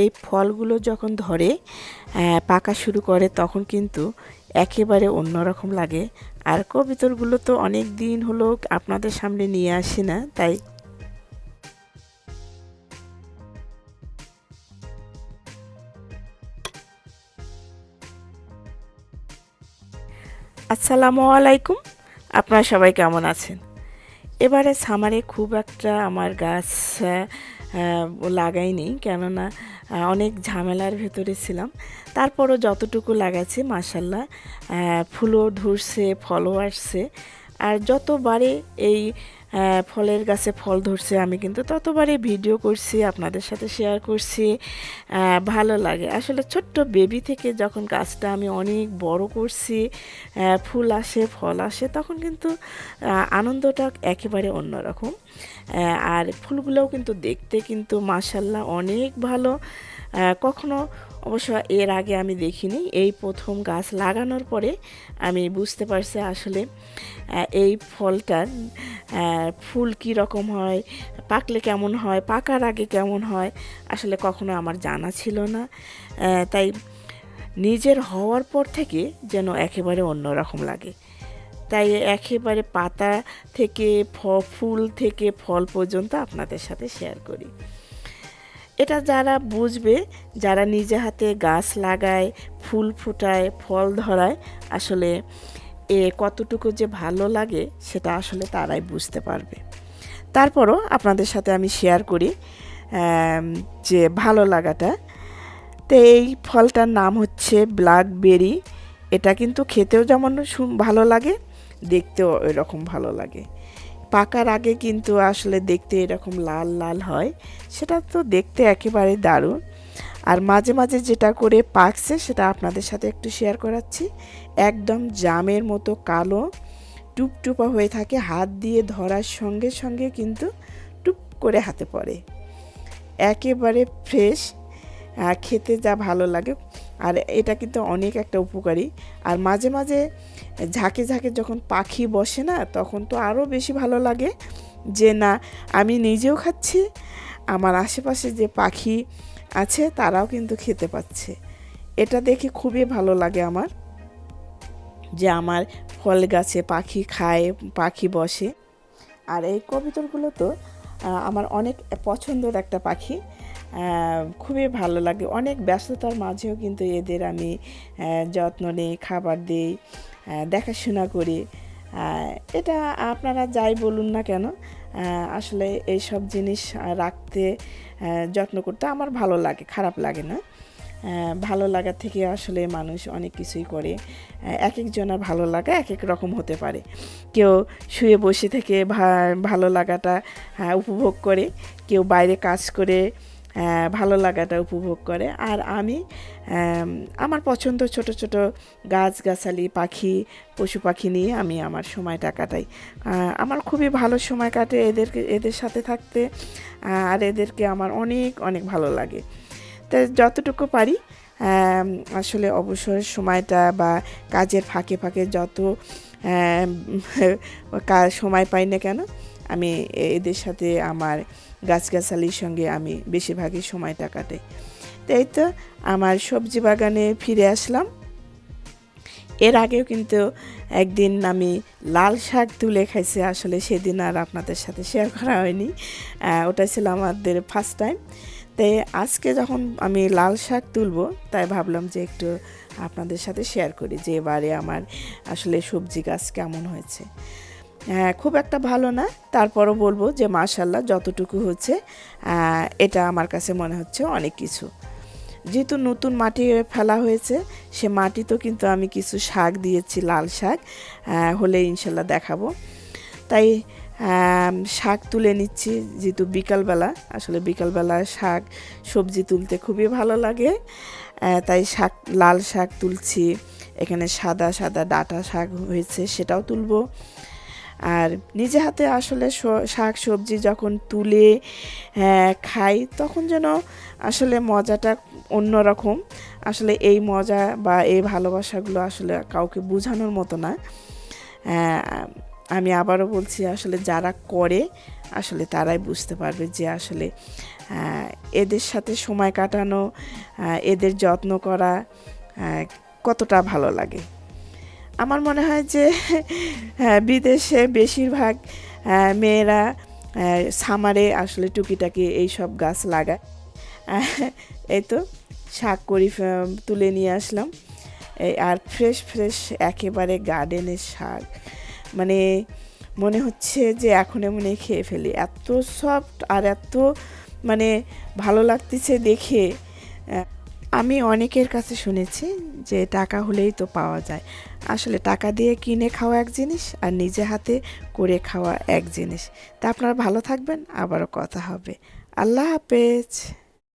এই ফলগুলো যখন ধরে পাকা শুরু করে তখন কিন্তু একেবারে অন্যরকম লাগে। আর কবিতরগুলো তো অনেক দিন হলো আপনাদের সামনে নিয়ে আসি না, তাই আসসালামু আলাইকুম। আপনারা সবাই কেমন আছেন? এবারে সামারে খুব একটা আমার গাছ লাগাইনি। কেননা অনেক ঝামেলার ভেতরে ছিলাম। তারপরও যতটুকু লাগাচ্ছি মাসাল্লাহ ফুলও ধরছে, ফলও আসছে। আর যতবারে এই ফলের গাছে ফল ধরছে, আমি কিন্তু ততবারই ভিডিও করছি, আপনাদের সাথে শেয়ার করছি। ভালো লাগে। আসলে ছোট্ট বেবি থেকে যখন গাছটা আমি অনেক বড় করছি ফুল আসে, ফল আসে, তখন কিন্তু আনন্দটা একেবারে অন্যরকম। আর ফুলগুলোও কিন্তু দেখতে কিন্তু মাসাল্লাহ অনেক ভালো। কখনো অবশ্য এর আগে আমি দেখিনি। এই প্রথম গাছ লাগানোর পরে আমি বুঝতে পারছি আসলে এই ফলটার ফুল কী রকম হয়, পাকলে কেমন হয়, পাকার আগে কেমন হয় আসলে কখনো আমার জানা ছিল না। তাই নিজের হওয়ার পর থেকে যেন একেবারে অন্যরকম লাগে। তাই একেবারে পাতা থেকে ফুল থেকে ফল পর্যন্ত আপনাদের সাথে শেয়ার করি। এটা যারা বুঝবে, যারা নিজে হাতে গাছ লাগায়, ফুল ফোটায়, ফল ধরায়, আসলে এ কতটুকু যে ভালো লাগে সেটা আসলে তারাই বুঝতে পারবে। তারপরও আপনাদের সাথে আমি শেয়ার করি যে ভালো লাগাটা। তো এই ফলটার নাম হচ্ছে ব্ল্যাকবেরি এটা কিন্তু খেতেও যেমন ভালো লাগে, দেখতেও এরকম ভালো লাগে। পাকার আগে কিন্তু আসলে দেখতে এরকম লাল লাল হয়। সেটা তো দেখতে একেবারে দারুণ। আর মাঝে মাঝে যেটা করে পাকছে সেটা আপনাদের সাথে একটু শেয়ার করাচ্ছি। একদম জামের মতো কালো, টুপটুপা হয়ে থাকে, হাত দিয়ে ধরার সঙ্গে সঙ্গে কিন্তু টুপ করে হাতে পড়ে। একেবারে ফ্রেশ খেতে যা ভালো লাগে। আর এটা কিন্তু অনেক একটা উপকারী। আর মাঝে মাঝে ঝাঁকে ঝাঁকে যখন পাখি বসে না, তখন তো আরও বেশি ভালো লাগে যে না, আমি নিজেও খাচ্ছি, আমার আশেপাশে যে পাখি আছে তারাও কিন্তু খেতে পাচ্ছে। এটা দেখে খুবই ভালো লাগে আমার যে আমার ফল গাছে পাখি খায়, পাখি বসে। আর এই কবিতরগুলো তো আমার অনেক পছন্দের একটা পাখি। খুবই ভালো লাগে। অনেক ব্যস্ততার মাঝেও কিন্তু এদের আমি যত্ন নিই, খাবার দিই দেখাশোনা করি। এটা আপনারা যাই বলুন না কেন আসলে এই সব জিনিস রাখতে যত্ন করতে আমার ভালো লাগে, খারাপ লাগে না। ভালো লাগা থেকে আসলে মানুষ অনেক কিছুই করে। এক একজনের ভালো লাগা এক এক রকম হতে পারে। কেউ শুয়ে বসে থেকে ভালো লাগাটা উপভোগ করে, কেউ বাইরে কাজ করে ভালো লাগাটা উপভোগ করে। আর আমি আমার পছন্দ ছোট ছোট গাছগাছালি, পাখি, পশু পাখি নিয়ে আমি আমার সময়টা কাটাই। আমার খুবই ভালো সময় কাটে এদেরকে, এদের সাথে থাকতে আর এদেরকে আমার অনেক অনেক ভালো লাগে। তো যতটুকু পারি আসলে অবসর সময়টা বা কাজের ফাঁকে ফাঁকে যত সময় পাই না কেন আমি এদের সাথে আমার গাছগাছালির সঙ্গে আমি বেশিরভাগই সময়টা কাটাই। তাই তো আমার সবজি বাগানে ফিরে আসলাম। এর আগেও কিন্তু একদিন আমি লাল শাক তুলে খাইছি, আসলে সেদিন আর আপনাদের সাথে শেয়ার করা হয়নি। ওটা ছিল আমাদের ফার্স্ট টাইম তাই আজকে যখন আমি লাল শাক তুলবো, তাই ভাবলাম যে একটু আপনাদের সাথে শেয়ার করি যে এবারে আমার আসলে সবজি গাছ কেমন হয়েছে। হ্যাঁ খুব একটা ভালো না। তারপরও বলব যে মাশাল্লাহ যতটুকু হচ্ছে এটা আমার কাছে মনে হচ্ছে অনেক কিছু। যেহেতু নতুন মাটি ফেলা হয়েছে, সে মাটি তো কিন্তু আমি কিছু শাক দিয়েছি, লাল শাক হলে ইনশাল্লাহ দেখাবো। তাই শাক তুলে নিচ্ছি যেহেতু বিকালবেলা। আসলে বিকালবেলা শাক, সবজি তুলতে খুবই ভালো লাগে। তাই শাক, লাল শাক তুলছি। এখানে সাদা সাদা ডাটা শাক হয়েছে, সেটাও তুলবো। আর নিজে হাতে আসলে শাক সবজি যখন তুলে আহ, খাই তখন যেন আসলে মজাটা অন্যরকম। আসলে এই মজা বা এই ভালোবাসাগুলো আসলে কাউকে বোঝানোর মতো না। আহ, আমি আবারও বলছি আসলে যারা করে আসলে তারাই বুঝতে পারবে যে আসলে এদের সাথে সময় কাটানো এদের যত্ন করা কতটা ভালো লাগে। আমার মনে হয় যে হ্যাঁ, বিদেশে বেশিরভাগ মেয়েরা সামারে আসলে টুকিটাকি এইসব গাছ লাগায়। এই তো শাক করি তুলে নিয়ে আসলাম। এই আর ফ্রেশ ফ্রেশ একেবারে গার্ডেনের শাক। মানে মনে হচ্ছে যে এখন মনে খেয়ে ফেলি। এত সফট আর এত মানে ভালো লাগতেছে দেখে। আমি অনেকের কাছে শুনেছি যে টাকা হলেই তো পাওয়া যায়। আসলে টাকা দিয়ে কিনে খাওয়া এক জিনিস আর নিজে হাতে করে খাওয়া এক জিনিস। তা আপনারা ভালো থাকবেন, আবারও কথা হবে। আল্লাহ হাফেজ।